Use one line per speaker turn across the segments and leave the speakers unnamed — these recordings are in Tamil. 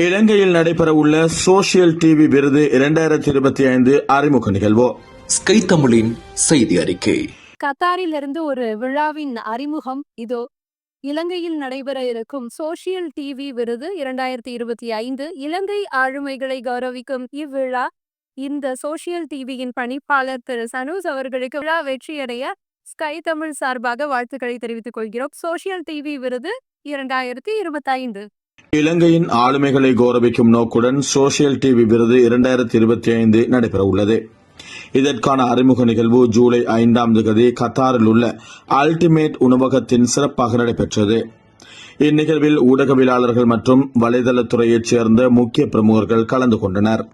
இலங்கையில் நடைபெறவுள்ள சோசியல் டிவி விருது இரண்டாயிரத்தி இருபத்தி ஐந்து அறிமுக நிகழ்வு.
ஸ்கை தமிழின் செய்தி அறிக்கை.
கத்தாரிலிருந்து ஒரு விழாவின் அறிமுகம் இதோ. இலங்கையில் நடைபெற இருக்கும் சோஷியல் டிவி விருது இரண்டாயிரத்தி இருபத்தி ஐந்து இலங்கை ஆளுமைகளை கௌரவிக்கும் இவ்விழா. இந்த சோஷியல் டிவியின் பணிப்பாளர் திரு சனூஸ் அவர்களுக்கு விழா வெற்றியடைய ஸ்கை தமிழ் சார்பாக வாழ்த்துக்களை தெரிவித்துக் கொள்கிறோம். சோஷியல் டிவி விருது இரண்டாயிரத்தி இருபத்தி ஐந்து
இலங்கையின் ஆளுமைகளை கௌரவிக்கும் நோக்குடன் சோசியல் டிவி விருது இரண்டாயிரத்தி இருபத்தி ஐந்து நடைபெறவுள்ளது. இதற்கான அறிமுக நிகழ்வு ஜூலை ஐந்தாம் தேதி கத்தாரில் உள்ள அல்டிமேட் உணவகத்தின் சிறப்பாக நடைபெற்றது. இந்நிகழ்வில் ஊடகவியலாளர்கள் மற்றும் வலைதளத்துறையைச் சேர்ந்த முக்கிய பிரமுகர்கள் கலந்து கொண்டனர்.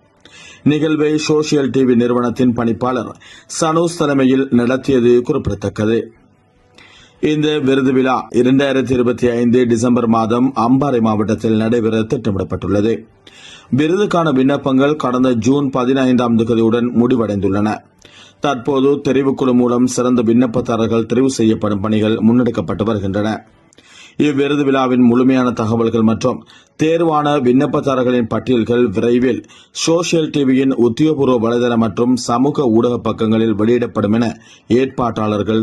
நிகழ்வை சோசியல் டிவி நிறுவனத்தின் பணிப்பாளர் சனோஸ் தலைமையில் நடத்தியது குறிப்பிடத்தக்கது. இந்த விருது விழா இரண்டாயிரத்தி இருபத்தி ஐந்து டிசம்பர் மாதம் அம்பாறை மாவட்டத்தில் நடைபெற திட்டமிடப்பட்டுள்ளது. விருதுக்கான விண்ணப்பங்கள் கடந்த ஜூன் பதினைந்தாம் தேதியுடன் முடிவடைந்துள்ளன. தற்போது தெரிவுக்குழு மூலம் சிறந்த விண்ணப்பதாரர்கள் தெரிவு செய்யப்படும் பணிகள் முன்னெடுக்கப்பட்டு வருகின்றன. இவ்விருது விழாவின் முழுமையான தகவல்கள் மற்றும் தேர்வான விண்ணப்பதாரர்களின் பட்டியல்கள் விரைவில் சோசியல் டிவியின் உத்தியோகபூர்வ வலைதளம் மற்றும் சமூக ஊடக பக்கங்களில் வெளியிடப்படும் என ஏற்பாட்டாளர்கள்